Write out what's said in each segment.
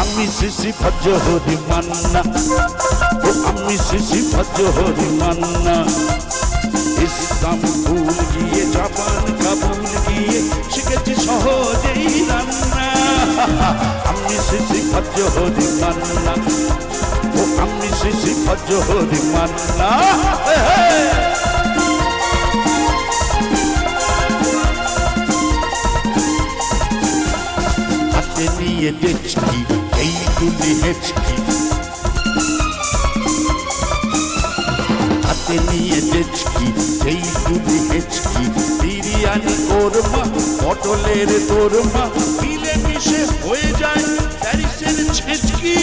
আমি শিশি ভজ হরি মান্না। আমি শিশি ভজ হরি মান্না। ইসলাম ভুল গিয়ে জাপান কাবুল গিয়ে শিশি ভজ হরি মান্না। ও আমি শিশি ভজ হরি মান্না! হাতে নিয়ে দেখছি, এই গুলি হেঁচকি। হাতে নিয়ে দেখছি, এই গুলি হেঁচকি। বিরিয়ানি কোরমা, পটলের কোরমা মিলে মিশে হয়ে যায়। ছেচকি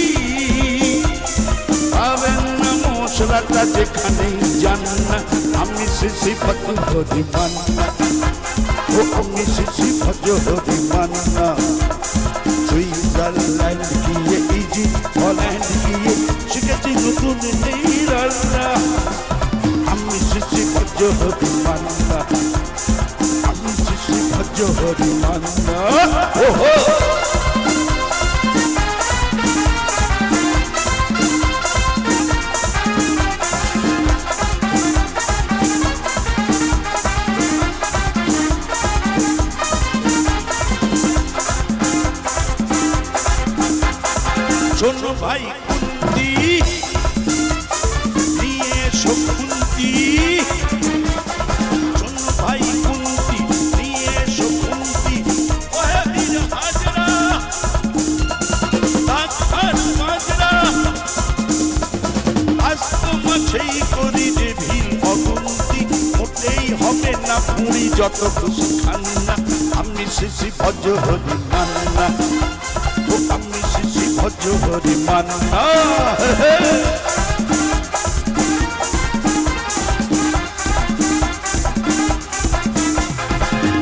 পাবেন না মশলাটা যেখানেই যান না আমি শিশি পতি হরি মান্না ও আমি শিশি ভজ হরি মান্না সুইজারল্যান্ড গিয়ে ইজি হল্যান্ড গিয়ে শিখেছি নতুন এই রান্না আমি শিশি ভজ হরি মান্না আমি শিশি ভজ হরি মান্না ওহো শোনো ভাই কুন্তি। নিয়ে এসো কুন্তি। শোনো ভাই কুন্তি, নিয়ে এসো কুন্তি। ওহে বীর হাজরা, ডাক্তার মাজরা আজ তো মাছেই করি যে ভিড় অগুন্তি। মোটেই হবে না পুরি যত আমি শিশি ভজ হরি মান্না জোহরি মান্না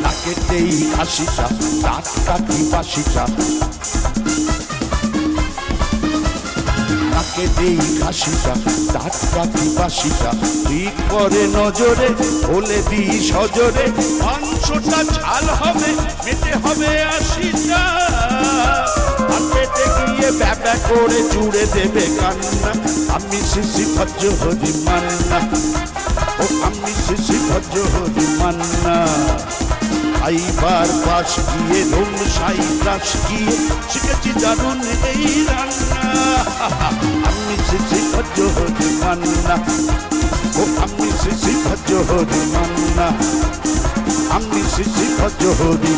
নাকেতেই হাসি চা কাটি নাকে দেই কাশিটা দাঁত কাটি বাসিটা ঠিক করে নজরে বলে দি সজরে মাংসটা ঝাল হবে মেতে হবে আশিটা করে জুড়ে দেবে কান্না। আমি শিশি ভজ হরি মান্না। ও আমি শিশি ভজ হরি মান্না। আইবার পাশ গিয়ে রোম সাই দাস গিয়ে শিখেছি দারুণ এই রান্না। আমি শিশি ভজ হরি মান্না। ও আমি শিশি ভজ হরি মান্না। আমি শিশি ভজ হরি